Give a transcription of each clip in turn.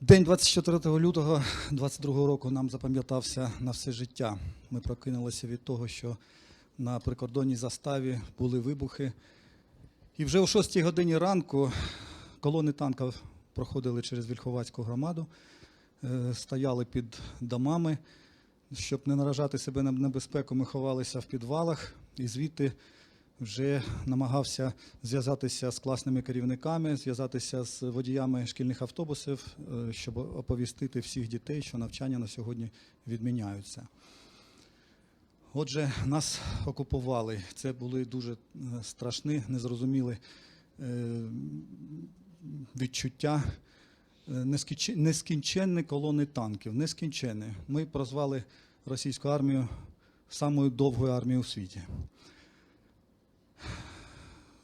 День 24 лютого 22 року нам запам'ятався на все життя. Ми прокинулися від того, що на прикордонній заставі були вибухи. І вже о 6 годині ранку колони танків проходили через Вільховацьку громаду, е, стояли під домами. Щоб не наражати себе на небезпеку, ми ховалися в підвалах і звідти вже намагався зв'язатися з класними керівниками, зв'язатися з водіями шкільних автобусів, е, щоб оповістити всіх дітей, що навчання на сьогодні відміняються. Отже, нас окупували. Це були дуже е, страшні, незрозумілі е, відчуття. Нескінченні колони танків, нескінченні. Ми прозвали російську армію самою довгою армією у світі.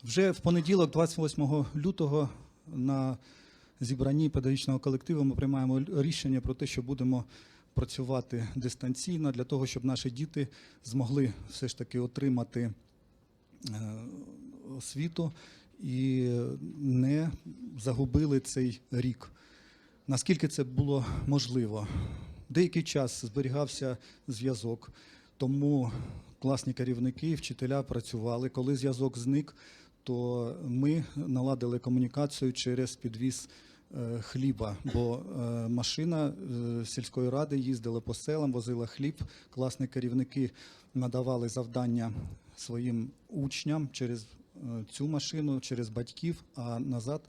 Вже в понеділок, 28 лютого, на зібранні педагогічного колективу ми приймаємо рішення про те, що будемо працювати дистанційно для того, щоб наші діти змогли все ж таки отримати е, освіту і не загубили цей рік. Наскільки це було можливо? Деякий час зберігався зв'язок, тому класні керівники, вчителя працювали. Коли зв'язок зник, то ми наладили комунікацію через підвіз е, хліба, бо е, машина е, сільської ради їздила по селам, возила хліб. Класні керівники надавали завдання своїм учням через цю машину, через батьків, а назад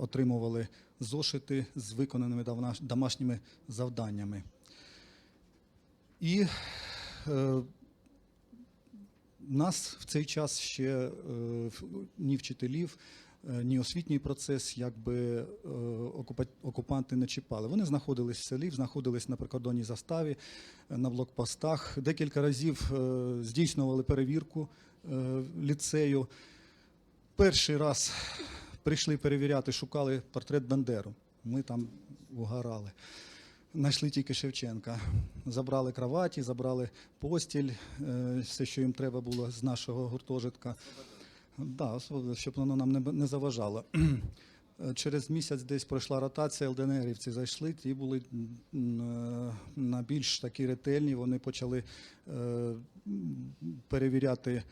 отримували зошити з виконаними домашніми завданнями. І нас в цей час ще е, ні вчителів, е, ні освітній процес, якби е, окупа- окупанти не чіпали. Вони знаходились в селі, знаходились на прикордонній заставі, на блокпостах. Декілька разів здійснювали перевірку ліцею. Перший раз прийшли перевіряти, шукали портрет Бандеру. Ми там угорали. Знайшли тільки Шевченка. Забрали кроваті, забрали постіль, е, все, що їм треба було з нашого гуртожитка. Да, щоб воно нам не, заважало. Е, Через місяць десь пройшла ротація, ЛДНРівці зайшли, ті були е, на більш такі ретельні. Вони почали перевіряти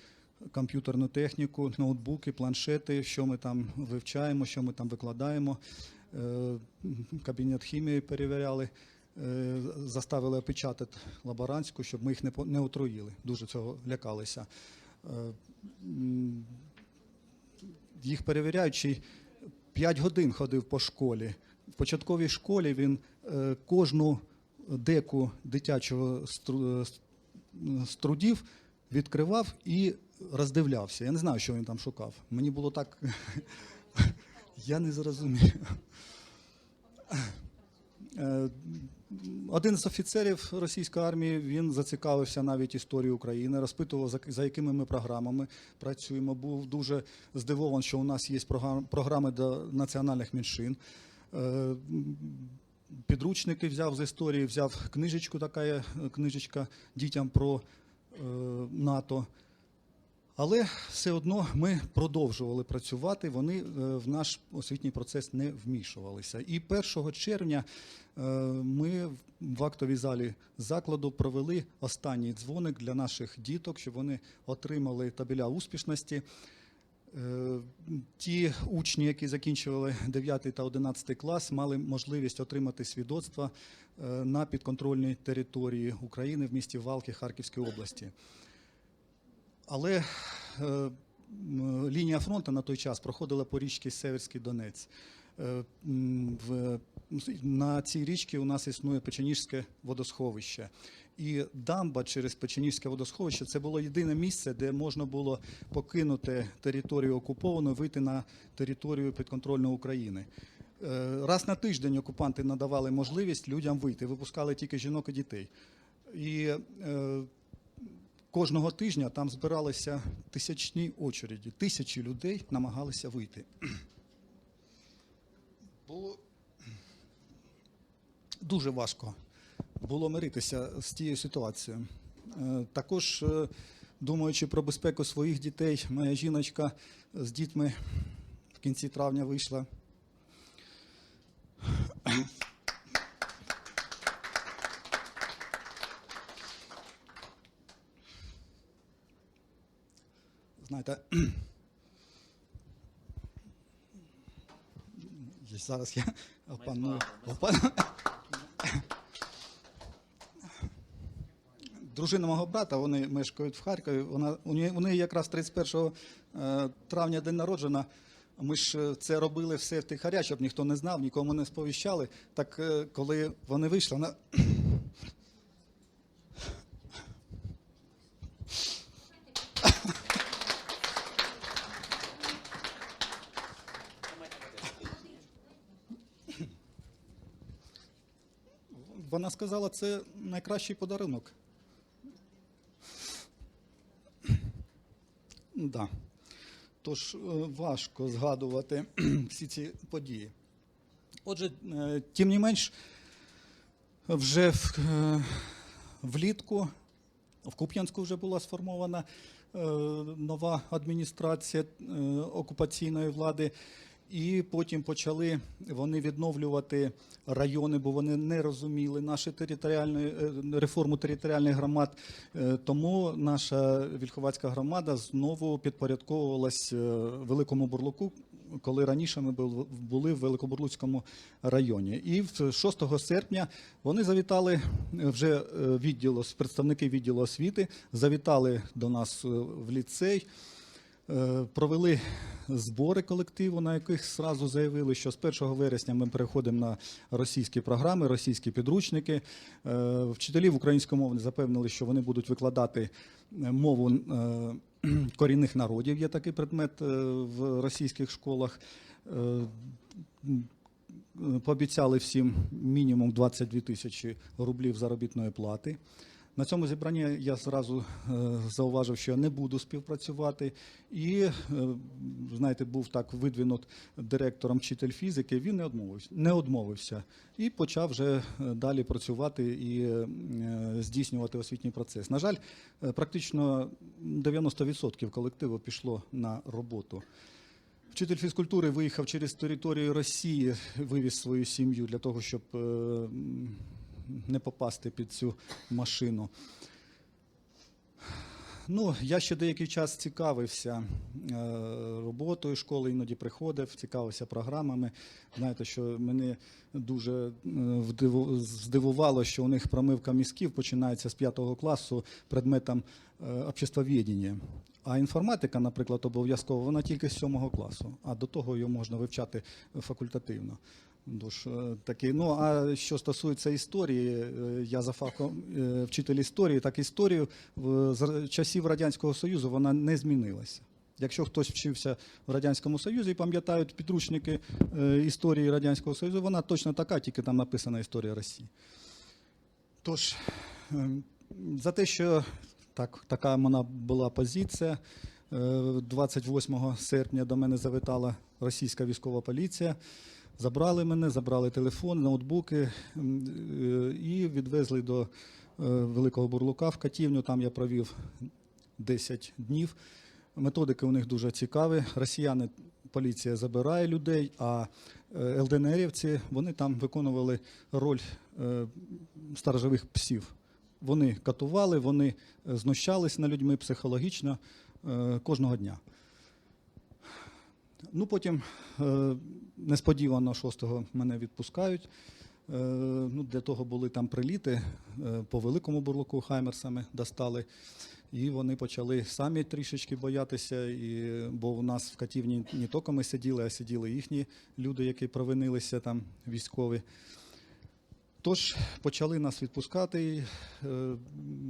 комп'ютерну техніку, ноутбуки, планшети, що ми там вивчаємо, що ми там викладаємо. Е, Кабінет хімії перевіряли, е, заставили опечатати лаборантську, щоб ми їх не отруїли. Дуже цього лякалися. Е, Їх перевіряючи, 5 годин ходив по школі. В початковій школі він кожну деку дитячого стру- с- з трудів відкривав і роздивлявся. Я не знаю, що він там шукав. Мені було так. Я не зрозумів. Е, Один з офіцерів російської армії він зацікавився навіть історією України, розпитував, за- якими ми програмами працюємо. Був дуже здивований, що у нас є програм- програми до національних меншин. Е, Підручники взяв з історії, взяв книжечку, така книжечка дітям про е, НАТО. Але все одно ми продовжували працювати, вони е, в наш освітній процес не вмішувалися. І 1 червня е, ми в- актовій залі закладу провели останній дзвоник для наших діток, щоб вони отримали табеля успішності. Е, Ті учні, які закінчували 9 та 11 клас, мали можливість отримати свідоцтва на підконтрольній території України в місті Валки Харківської області. Але е, лінія фронту на той час проходила по річці Северський Донець. Е, на цій річці у нас існує Печеніжське водосховище. І дамба через Печеніжське водосховище це було єдине місце, де можна було покинути територію окуповану, вийти на територію підконтрольної України. Е, Раз на тиждень окупанти надавали можливість людям вийти, випускали тільки жінок і дітей. І кожного тижня там збиралися тисячні очереді. Тисячі людей намагалися вийти. Було дуже важко було миритися з тією ситуацією. Е, Також, е, думаючи про безпеку своїх дітей, моя жіночка з дітьми в кінці травня вийшла Знаєте, зараз я опаную. опаную. Дружина мого брата, вони мешкають в Харкові. Вона у неї, у неї якраз 31 е, травня день народжена. Ми ж е, це робили все втихаря, щоб ніхто не знав, нікому не сповіщали. Так е, коли вони вийшли, вона Вона сказала, це найкращий подарунок. Да. Тож е, важко згадувати всі ці події. Отже, е, тим не менш, вже в, е, влітку в Куп'янську вже була сформована нова адміністрація окупаційної влади. І потім почали вони відновлювати райони, бо вони не розуміли нашу територіальну е, реформу територіальних громад. Е, Тому наша вільховацька громада знову підпорядковувалась е, Великому Бурлуку, коли раніше ми були в Великобурлуцькому районі. І в 6 серпня вони завітали вже відділу, представники відділу освіти, завітали до нас в ліцей. Е, Провели збори колективу, на яких зразу заявили, що з 1 вересня ми переходимо на російські програми, російські підручники. Е, Вчителів української мови запевнили, що вони будуть викладати е, мову корінних народів. Є такий предмет в російських школах. Пообіцяли всім мінімум 22 тисячі рублів заробітної плати. На цьому зібранні я зразу е, зауважив, що я не буду співпрацювати. І, е, знаєте, був так видвинут директором вчитель фізики, він не відмовився, не відмовився і почав вже е, далі працювати і здійснювати освітній процес. На жаль, практично 90% колективу пішло на роботу. Вчитель фізкультури виїхав через територію Росії, вивіз свою сім'ю для того, щоб не попасти під цю машину. Ну, я ще деякий час цікавився е, роботою школи, іноді приходив, цікавився програмами. Знаєте, що мене дуже е, здивувало, що у них промивка мізків починається з п'ятого класу предметом е, обществоведення. А інформатика, наприклад, обов'язково, вона тільки з сьомого класу, а до того її можна вивчати факультативно. Тож, е, такий. Ну, а що стосується історії, е, я за фахом е, вчитель історії, так історію з часів Радянського Союзу вона не змінилася. Якщо хтось вчився в Радянському Союзі і пам'ятають підручники історії Радянського Союзу, вона точно така, тільки там написана історія Росії. Тож, ем, за те, що так, така в мене була позиція. е, 28 серпня до мене завітала російська військова поліція. Забрали мене, забрали телефон, ноутбуки е, і відвезли до е, Великого Бурлука в Катівню. Там я провів 10 днів. Методики у них дуже цікаві. Росіяни, поліція забирає людей, а е, ЛДНРівці вони там виконували роль сторожових псів. Вони катували, вони знущались над людьми психологічно кожного дня. Ну, потім е, несподівано 6-го мене відпускають. Е, ну, для того були там приліти е, по великому бурлуку хаймерсами достали. І вони почали самі трішечки боятися, і, бо у нас в катівні не тільки ми сиділи, а сиділи їхні люди, які провинилися там, військові. Тож почали нас відпускати. е,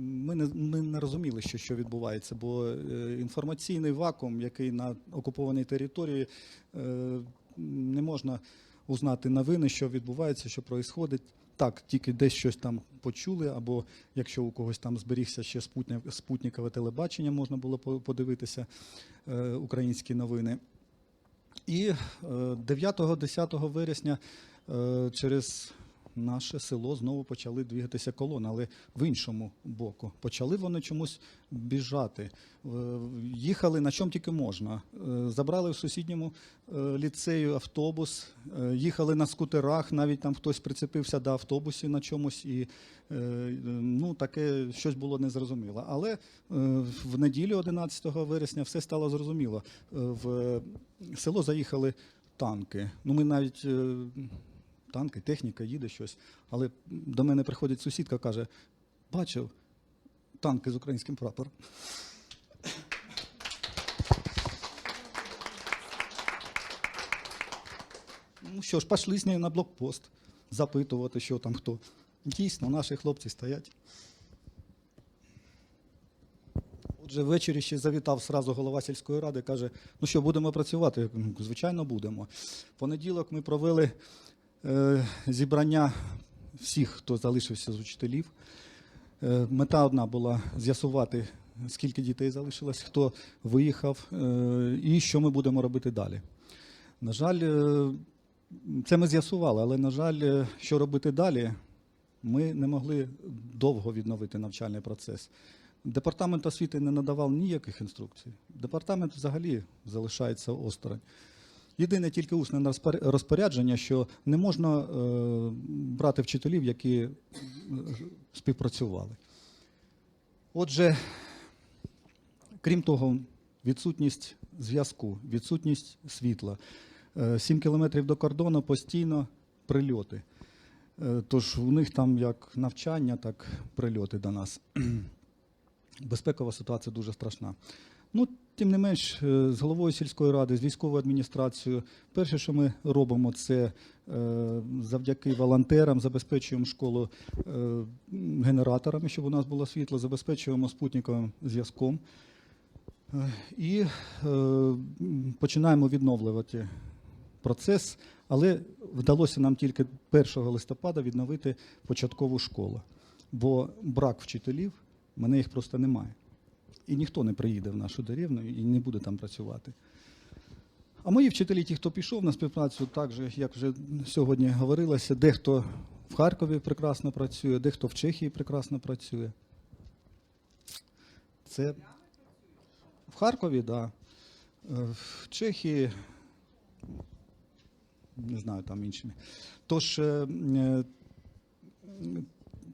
Ми не, ми не розуміли, що, що відбувається, бо е, інформаційний вакуум, який на окупованій території, е, не можна узнати новини, що відбувається, що відбувається. Так, тільки десь щось там почули, або якщо у когось там зберігся ще спутник, спутникове телебачення, можна було подивитися українські новини. І е, 9-10 вересня через наше село знову почали двигатися колони, але в іншому боку. Почали вони чомусь біжати. Е, Їхали на чому тільки можна. Е, Забрали в сусідньому е, ліцею автобус, їхали на скутерах, навіть там хтось прицепився до автобусів на чомусь, і ну, таке щось було незрозуміло. Але в неділю, 11 вересня, все стало зрозуміло. В село заїхали танки. Ну, ми навіть танки, техніка їде щось. Але до мене приходить сусідка, каже: бачив танки з українським прапором. Ну що ж, пішли з нею на блокпост запитувати, що там хто. Дійсно, наші хлопці стоять. Отже, ввечері ще завітав сразу голова сільської ради, каже: ну що, будемо працювати? «Ну, Звичайно, будемо. В понеділок ми провели зібрання всіх, хто залишився з учителів. Е, мета одна була з'ясувати, скільки дітей залишилось, хто виїхав е, і що ми будемо робити далі. На жаль, е, це ми з'ясували, але, на жаль, е, що робити далі, ми не могли довго відновити навчальний процес. Департамент освіти не надавав ніяких інструкцій. Департамент взагалі залишається осторонь. Єдине тільки усне розпорядження, що не можна е, брати вчителів, які е, співпрацювали. Отже, крім того, відсутність зв'язку, відсутність світла. Е, Сім кілометрів до кордону постійно прильоти. Е, Тож у них там як навчання, так прильоти до нас. Безпекова ситуація дуже страшна. Ну, тим не менш, е, з головою сільської ради, з військовою адміністрацією, перше, що ми робимо, це е, завдяки волонтерам забезпечуємо школу е, генераторами, щоб у нас було світло, забезпечуємо спутниковим зв'язком. І починаємо відновлювати процес, але вдалося нам тільки 1 листопада відновити початкову школу, бо брак вчителів, мене їх просто немає. І ніхто не приїде в нашу деревню і не буде там працювати. А мої вчителі, ті, хто пішов на співпрацю, так же, як вже сьогодні говорилося, дехто в Харкові прекрасно працює, дехто в Чехії прекрасно працює. Це в Харкові, так. Да. В Чехії, не знаю, там іншими. Тож, е,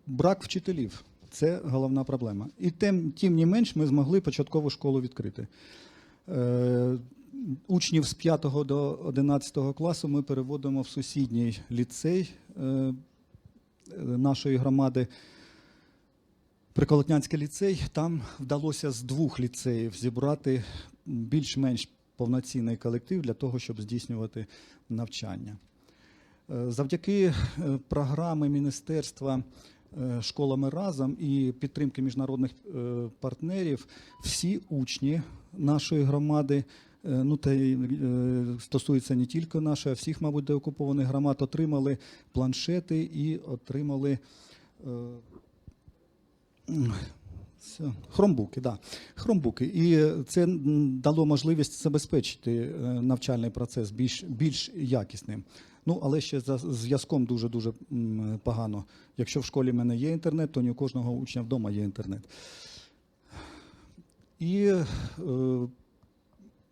брак вчителів це головна проблема. І тим, тим не менш ми змогли початкову школу відкрити. Е, Учнів з 5 до 11 класу ми переводимо в сусідній ліцей е, нашої громади. Приколотнянський ліцей. Там вдалося з двох ліцеїв зібрати більш-менш повноцінний колектив для того, щоб здійснювати навчання. Е, Завдяки е, програми Міністерства школами разом і підтримки міжнародних е, партнерів всі учні нашої громади. е, Ну, та е, стосується не тільки нашої, а всіх, мабуть, деокупованих громад, отримали планшети і отримали е, хромбуки, да. хромбуки. І е, це дало можливість забезпечити е, навчальний процес більш, більш якісним. Ну, але ще за зв'язком дуже-дуже погано. Якщо в школі в мене є інтернет, то не у кожного учня вдома є інтернет. І е,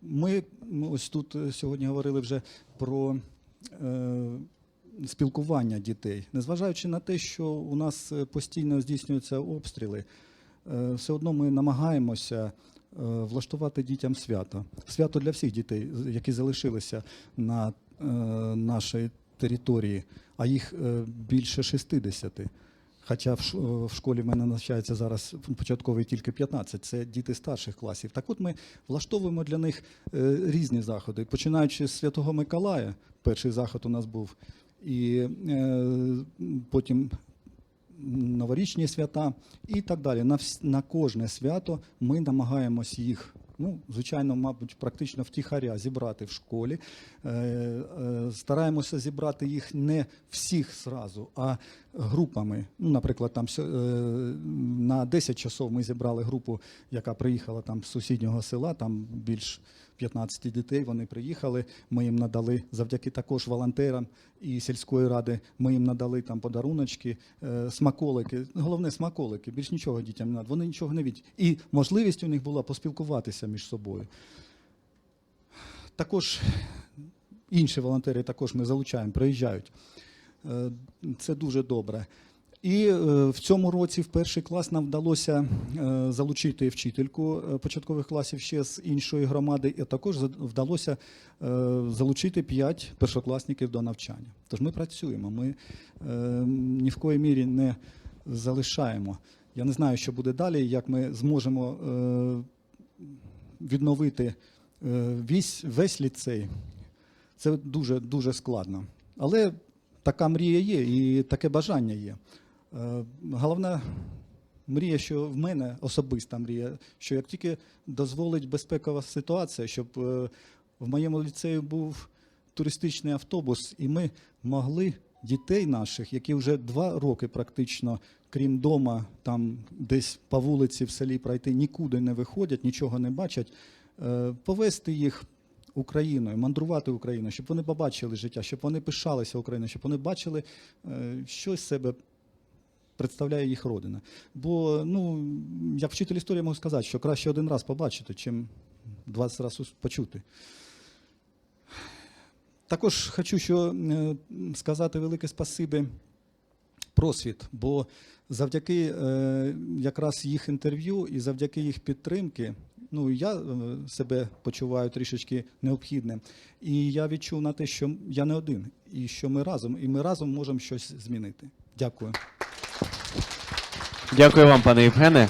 ми ось тут сьогодні говорили вже про е, спілкування дітей. Незважаючи на те, що у нас постійно здійснюються обстріли, е, все одно ми намагаємося влаштувати дітям свято. Свято для всіх дітей, які залишилися на е, нашій території, а їх е, більше 60. Хоча в школі в мене навчається зараз початковий тільки 15, це діти старших класів. Так от ми влаштовуємо для них е, різні заходи, починаючи з Святого Миколая, перший заход у нас був, і потім новорічні свята і так далі. На кожне свято ми намагаємось їх. Ну, звичайно, мабуть, практично втіхаря зібрати в школі. Е, е, стараємося зібрати їх не всіх зразу, а групами. Ну, наприклад, там е, на 10 часов ми зібрали групу, яка приїхала там з сусіднього села, там більш 15 дітей. Вони приїхали. Ми їм надали завдяки також волонтерам і сільської ради. Ми їм надали там подаруночки, е, смаколики. Головне смаколики. Більш нічого дітям не треба. Вони нічого не відять. І можливість у них була поспілкуватися між собою. Також інші волонтери також ми залучаємо, приїжджають. Е, Це дуже добре. І е, в цьому році в перший клас нам вдалося е, залучити вчительку е, початкових класів ще з іншої громади, і також вдалося залучити п'ять першокласників до навчання. Тож ми працюємо, ми ні в коїй мірі не залишаємо. Я не знаю, що буде далі, як ми зможемо відновити весь, весь ліцей. Це дуже дуже складно. Але така мрія є і таке бажання є. Е, Головна мрія, що в мене особиста мрія, що як тільки дозволить безпекова ситуація, щоб е, в моєму ліцеї був туристичний автобус, і ми могли дітей наших, які вже два роки практично, крім дома, там десь по вулиці в селі пройти, нікуди не виходять, нічого не бачать, е, повести їх Україною, мандрувати Україною, щоб вони побачили життя, щоб вони пишалися Україною, щоб вони бачили, що з себе представляє їх родина. Бо, ну, як вчитель історії можу сказати, що краще один раз побачити, чим 20 разів почути. Також хочу що, е, сказати велике спасибі просвіт, бо завдяки е, якраз їх інтерв'ю і завдяки їх підтримки, ну я е, себе почуваю трішечки необхідним. І я відчув на те, що я не один, і що ми разом, і ми разом можемо щось змінити. Дякую. Дякую вам, пане Євгене.